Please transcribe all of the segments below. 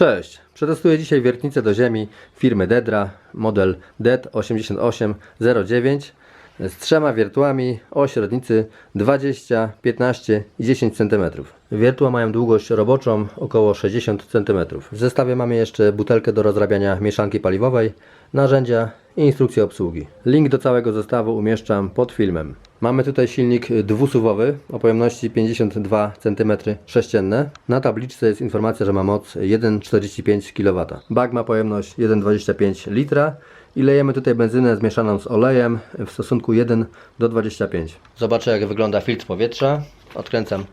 Cześć, przetestuję dzisiaj wiertnicę do ziemi firmy Dedra, model DED8809 z trzema wiertłami o średnicy 20, 15 i 10 cm. Wiertła mają długość roboczą około 60 cm. W zestawie mamy jeszcze butelkę do rozrabiania mieszanki paliwowej, narzędzia i instrukcję obsługi. Link do całego zestawu umieszczam pod filmem. Mamy tutaj silnik dwusuwowy o pojemności 52 cm3. Na tabliczce jest informacja, że ma moc 1,45 kW. Bak ma pojemność 1,25 litra i lejemy tutaj benzynę zmieszaną z olejem w stosunku 1 do 25. Zobaczę jak wygląda filtr powietrza. Odkręcam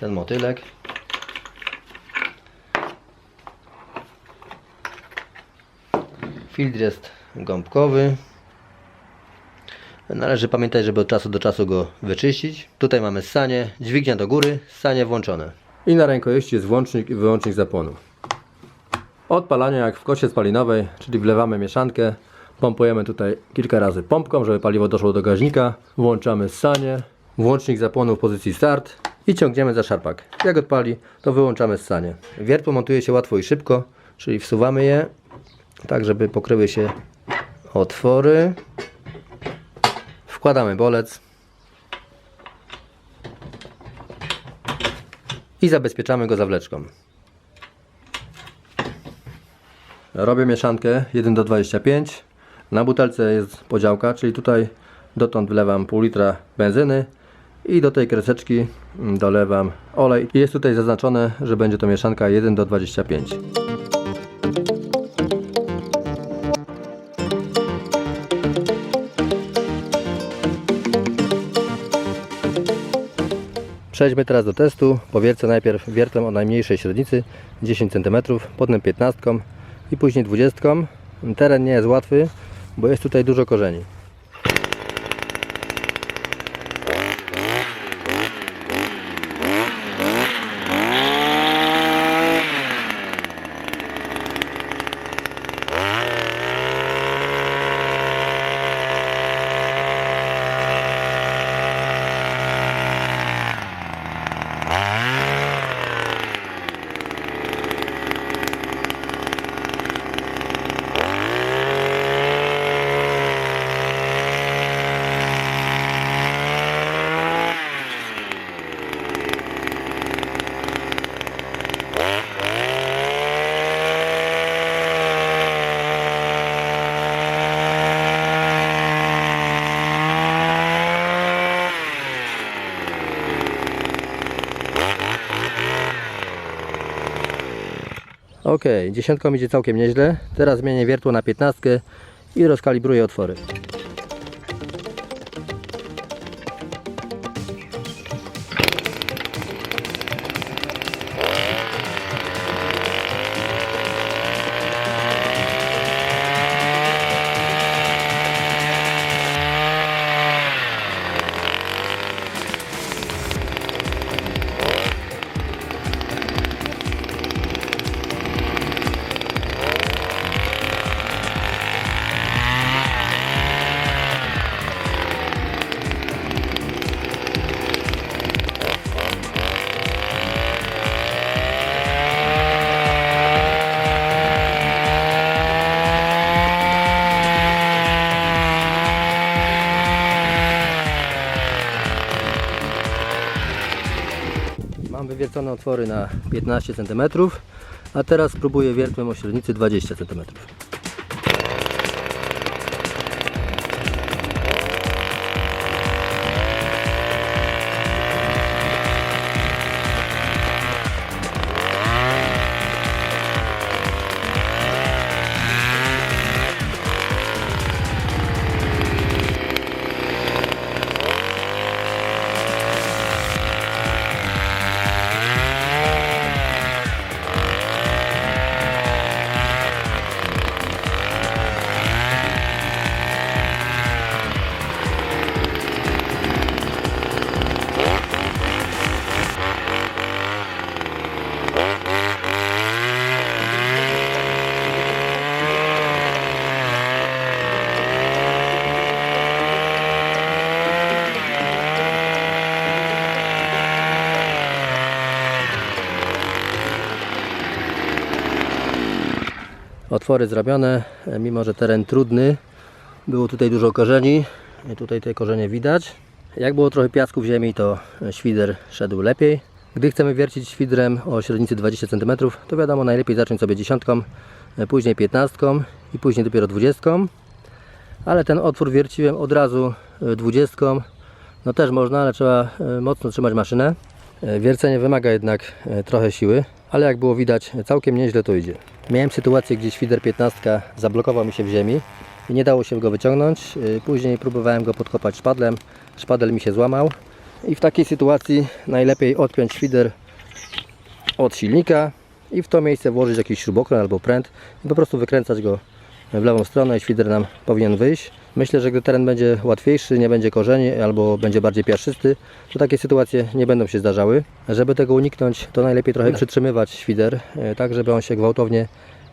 ten motylek. Filtr jest gąbkowy. Należy pamiętać, żeby od czasu do czasu go wyczyścić. Tutaj mamy ssanie, dźwignia do góry, ssanie włączone. I na rękojeści jest włącznik i wyłącznik zapłonu. Odpalanie jak w kosie spalinowej, czyli wlewamy mieszankę, pompujemy tutaj kilka razy pompką, żeby paliwo doszło do gaźnika, włączamy ssanie, włącznik zapłonu w pozycji start i ciągniemy za szarpak. Jak odpali, to wyłączamy ssanie. Wiertło montuje się łatwo i szybko, czyli wsuwamy je tak, żeby pokryły się otwory. Wkładamy bolec i zabezpieczamy go zawleczką. Robię mieszankę 1 do 25. Na butelce jest podziałka, czyli tutaj dotąd wlewam pół litra benzyny i do tej kreseczki dolewam olej. Jest tutaj zaznaczone, że będzie to mieszanka 1 do 25. Przejdźmy teraz do testu. Powiercę najpierw wiertłem o najmniejszej średnicy 10 cm, potem 15 i później 20. Teren nie jest łatwy, bo jest tutaj dużo korzeni. Ok, dziesiątką idzie całkiem nieźle. Teraz zmienię wiertło na 15 i rozkalibruję otwory. Mam wywiercone otwory na 15 cm, a teraz spróbuję wiertłem o średnicy 20 cm. Otwory zrobione, e, mimo że teren trudny. Było tutaj dużo korzeni. I tutaj te korzenie widać. Jak było trochę piasku w ziemi, to e, świder szedł lepiej. Gdy chcemy wiercić świdrem o średnicy 20 cm, to wiadomo, najlepiej zacząć sobie dziesiątką, e, później piętnastką i później dopiero dwudziestką. Ale ten otwór wierciłem od razu e, dwudziestką. No też można, ale trzeba e, mocno trzymać maszynę. E, Wiercenie wymaga jednak e, trochę siły, ale jak było widać, całkiem nieźle to idzie. Miałem sytuację, gdzie świder 15 zablokował mi się w ziemi i nie dało się go wyciągnąć. E, Później próbowałem go podkopać szpadlem, szpadel mi się złamał i w takiej sytuacji najlepiej odpiąć świder od silnika i w to miejsce włożyć jakiś śrubokręt albo pręt i po prostu wykręcać go w lewą stronę i świder nam powinien wyjść. Myślę, że gdy teren będzie łatwiejszy, nie będzie korzeni albo będzie bardziej piaszczysty, to takie sytuacje nie będą się zdarzały. Żeby tego uniknąć, to najlepiej trochę przytrzymywać świder, e, tak żeby on się gwałtownie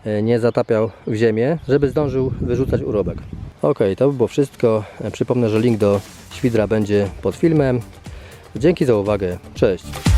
e, nie zatapiał w ziemię, żeby zdążył wyrzucać urobek. Ok, to by było wszystko. E, Przypomnę, że link do świdra będzie pod filmem. Dzięki za uwagę. Cześć.